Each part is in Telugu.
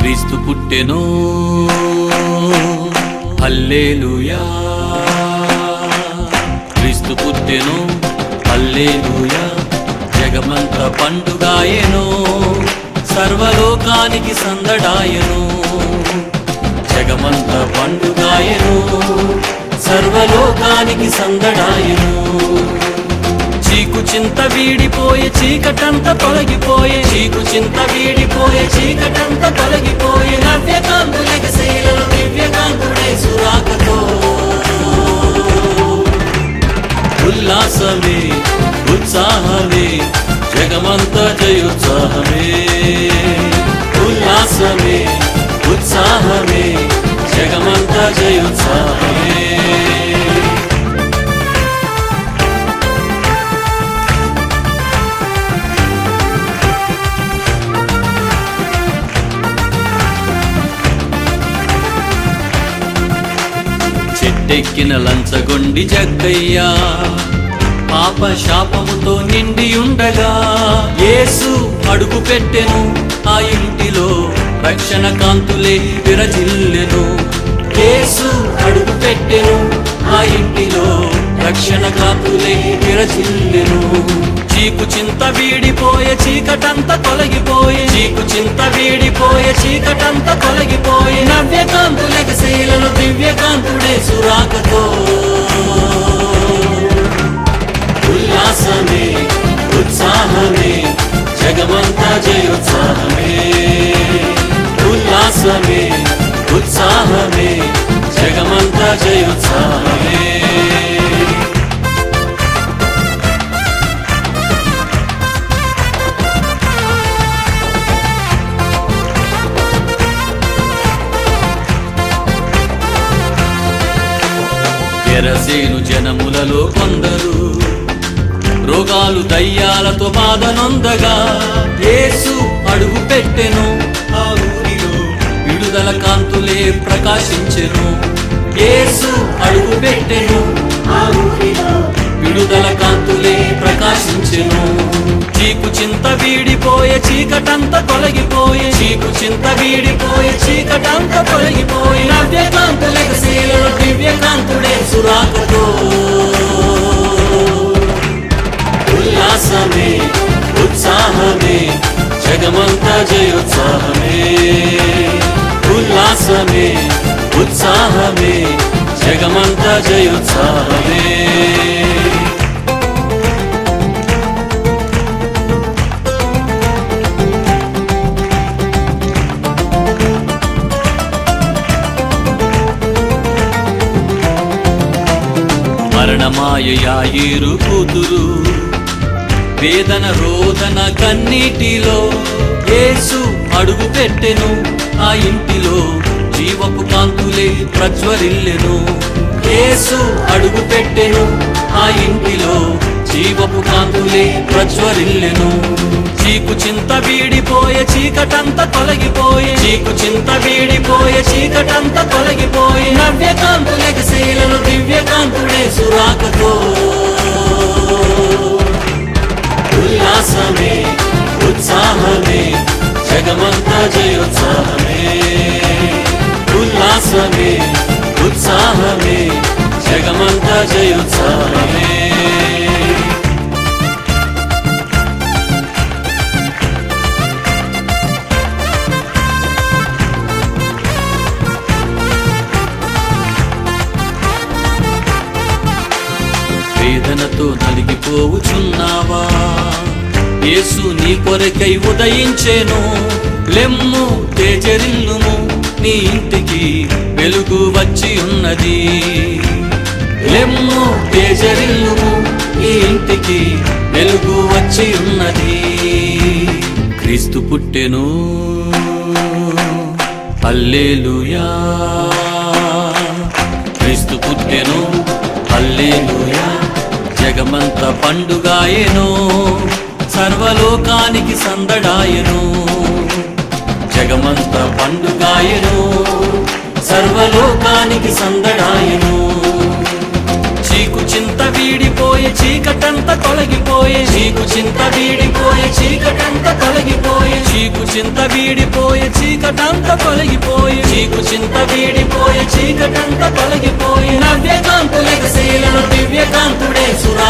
క్రీస్తు పుట్టెను. హల్లేలుయా. క్రీస్తు పుట్టెను హల్లేలుయా. జగమంత పండుగాయను సర్వలోకానికి సందడాయను. జగమంత పండుగాయను సర్వలోకానికి సందడాయను. చీకు చింత వీడిపోయే చీకటంత తొలగిపోయే. చీకు చింత వీడిపోయే చీకటంత తొలగిపోయే. నవ్యకాంతులక శైలలో దివ్యకాంతుడై సురాకతో. ఉల్లాసమే ఉత్సాహమే జగమంత జయోత్సాహమే. ఉల్లాసమే ఉత్సాహమే జగమంత జయోత్సాహమే. చెట్టెక్కిన లంచగొండి జగ్గయ్యా. పాప శాపముతో నిండి ఉండగా యేసు అడుగు పెట్టెను. ఆ ఇంటిలో రక్షణ కాంతులే విరజిల్లెను. యేసు అడుగు పెట్టెను. ఆ ఇంటిలో రక్షణ కాపులే విరచిల్లెను. చీకు చింత వీడిపోయే చీకటంత తొలగిపోయే. చీకు చింత వీడిపోయే చీకటంత తొలగిపోయే. నవ్యకాంతులక శైలను దివ్యకాంతుడే సురాకతో ఉల్లాసమే ఉత్సాహమే జగమంతా జయోత్సాహమే. ఉల్లాసమే ఉత్సాహమే జగమంతా జయోత్సాహమే. ఎరసేను జనములలో కొందరు. రోగాలు దయ్యాలతో బాధనొందగా యేసు అడుగు పెట్టెను. ఆ ఊరిలో విడుదల కాంతులే ప్రకాశించెను. యేసు అడుగు పెట్టెను. ఆ ఊరిలో విడుదల కాంతు చీకు చింత వీడిపోయే చీకటంత తొలగిపోయే. చీకు చింత వీడిపోయే చీకటంత తొలగిపోయే. నవ్యకాంతులకు శీలలో దివ్య సురాకతో. ఉల్లాసమే ఉత్సాహమే జగమంత జయోత్సాహమే. ఉల్లాసమే ఉత్సాహమే జగమంత జయోత్సాహమే. మరణమాయ యాయిరు కూతురు వేదన రోదన కన్నీటిలో యేసు అడుగు పెట్టెను. ఆ ఇంటిలో జీవపు కాంతులే ప్రజ్వరిల్లెను యేసు అడుగు పెట్టెను. ఆ ఇంటిలో జీవపు కాంతులే ప్రజ్వరిల్లెను. చీకు చింత వీడిపోయే చీకటంత తొలగిపోయే. చీకు చింత వీడిపోయే చీకటంత తొలగిపోయే. నవ్య కాంతులక శైలలో దివ్య కాంతుడే సురాకతో. ఉల్లాసమే ఉత్సాహమే జగమంతా జయోత్సాహమే. ఉల్లాసమే ఉత్సాహమే జగమంతా జయోత్సాహమే. వేదనతో నలిగిపోవుచున్నావా? యేసు నీ కొరకై ఉదయించేను. లెమ్ము తేజరిల్లుము. నీ ఇంటికి వెలుగు వచ్చి ఉన్నది. లెమ్ము తేజరిల్లుము. నీ ఇంటికి వెలుగు వచ్చి ఉన్నది. క్రీస్తు పుట్టెను. హల్లెలూయా. పుట్టెను. అల్లేలుయా జగమంత పండుగాయను సర్వలోకానికి సందడాయెను. జగమంత పండుగాయెను సర్వలోకానికి సందడాయెను. చీకు చింత వీడిపోయే చీకటంత తొలగిపోయే. చీకు చింత వీడిపోయే చీకటంత తొలగిపోయే. చీకు చింత వీడిపోయే చీకటంత తొలగిపోయి చీకు చింత వీడిపోయి చీకటంత తొలగిపోయి నవ్యకాంతులకు శీలను దివ్యకాంతుడే సురా.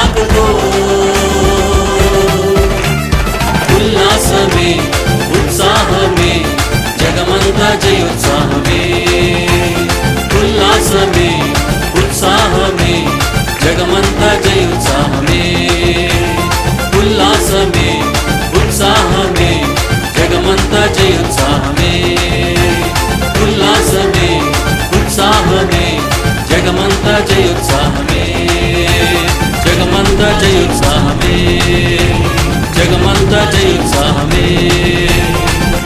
జయోత్సాహమే జగమంత జయోత్సాహమే జగమంత జయోత్సాహమే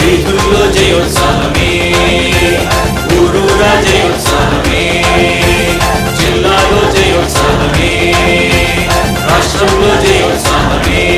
వీధుల్లో జయోత్సాహమే. ఊరూరా జయోత్సాహమే. జిల్లాలో జయోత్సాహమే. రాష్ట్రంలో జయోత్సాహమే.